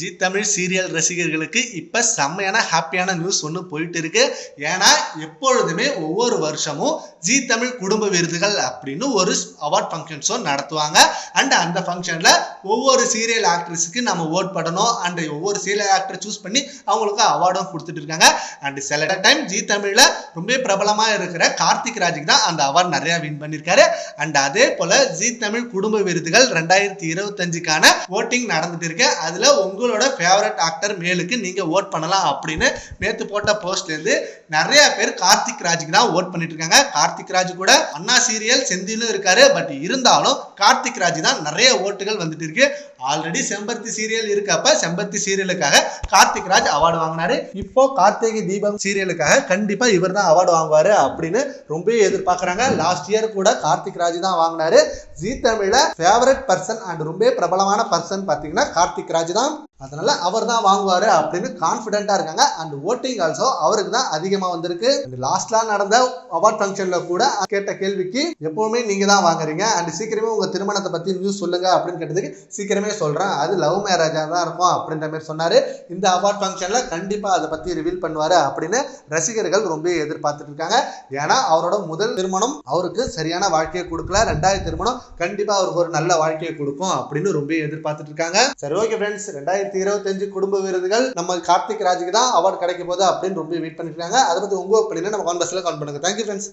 G Tamil serial ரசிகர்களுக்கு இப்போ செம்மையான ஹாப்பியான நியூஸ் ஒன்று போயிட்டு இருக்கு ஏன்னா எப்பொழுதுமே ஒவ்வொரு வருஷமும் ஜி தமிழ் குடும்ப விருதுகள் அப்படின்னு ஒரு அவார்ட் ஃபங்க்ஷன் ஷோ நடத்துவாங்க. அண்ட் அந்த ஃபங்க்ஷனில் ஒவ்வொரு சீரியல் ஆக்ட்ரஸுக்கு நம்ம ஓட் பண்ணணும். அண்ட் ஒவ்வொரு சீரியல் ஆக்டர் சூஸ் பண்ணி அவங்களுக்கு அவார்டும் கொடுத்துட்டு இருக்காங்க. அண்ட் சில டைம் ஜி தமிழில் ரொம்ப பிரபலமாக இருக்கிற கார்த்திக் ராஜுக்கு தான் அந்த அவார்ட் நிறையா வின் பண்ணியிருக்காரு அண்ட் அதே போல் ஜி தமிழ் குடும்ப விருதுகள் ரெண்டாயிரத்தி இருபத்தஞ்சுக்கான ஓட்டிங் நடந்துட்டு இருக்கு. உங்கள் உங்களோட ஃபேவரட் ஆக்டர் மேலுக்கு நீங்க ஓட் பண்ணலாம் அப்படின்னு நேற்று போட்ட போஸ்ட்ல இருந்து நிறைய பேர் கார்த்திக் ராஜுக்கு தான் ஓட் பண்ணிட்டு இருக்காங்க. கார்த்திக் ராஜ் கூட அண்ணா சீரியல் செந்திலும் இருக்காரு. பட் இருந்தாலும் கார்த்திக் ராஜ் தான் நிறைய ஓட்டுகள் வந்துட்டு இருக்கு. ஆல்ரெடி செம்பருத்தி சீரியல் இருக்கப்ப செம்பருத்தி சீரியலுக்காக கார்த்திக் ராஜ் அவார்டு வாங்கினாரு. இப்போ கார்த்திகை தீபம் சீரியலுக்காக கண்டிப்பா இவர் தான் அவார்டு வாங்குவாரு அப்படின்னு ரொம்ப எதிர்பார்க்குறாங்க. லாஸ்ட் இயர் கூட கார்த்திக் ராஜ் தான் வாங்கினாரு. ஜி தமிழ ஃபேவரட் பர்சன் அண்ட் ரொம்ப பிரபலமான பர்சன் பார்த்தீங்கன்னா கார்த்திக் ராஜ் தான். அதனால அவர் தான் வாங்குவார் அப்படின்னு கான்ஃபிடென்ட்டாக இருக்காங்க. அண்ட் ஓட்டிங் ஆல்சோ அவருக்கு தான் அதிகமாக வந்திருக்கு. லாஸ்ட்லாம் நடந்த அவார்ட் ஃபங்க்ஷனில் கூட கேட்ட கேள்விக்கு எப்போவுமே நீங்கள் தான் வாங்குறீங்க. அண்ட் சீக்கிரமே உங்கள் திருமணத்தை பற்றி நியூஸ் சொல்லுங்க அப்படின்னு கேட்டதுக்கு சீக்கிரமே சொல்கிறேன் அது லவ் மேரேஜா தான் இருக்கும் அப்படின்ற மாதிரி சொன்னார். இந்த அவார்ட் ஃபங்க்ஷனில் கண்டிப்பாக அதை பற்றி ரிவீல் பண்ணுவார் அப்படின்னு ரசிகர்கள் ரொம்ப எதிர்பார்த்துட்டு இருக்காங்க. ஏன்னா அவரோட முதல் திருமணம் அவருக்கு சரியான வாழ்க்கையை கொடுக்கல. ரெண்டாவது திருமணம் கண்டிப்பாக அவருக்கு ஒரு நல்ல வாழ்க்கையை கொடுக்கும் அப்படின்னு ரொம்ப எதிர்பார்த்துட்டு இருக்காங்க. சரி ஓகே ஃப்ரெண்ட்ஸ் ரெண்டாயிரத்தி இருபத்தஞ்சு குடும்ப விருதுகள் நம்ம கார்த்திக் ராஜுக்கு தான் அவார்டு கிடைக்க போகுது அப்படின்னு ரொம்ப வெயிட் பண்ணிட்டு இருக்காங்க அதை பத்தி உங்க ஒப்பீனியன் நம்ம கான்பர்ஸ்ல கால் பண்ணுங்க. Thank you friends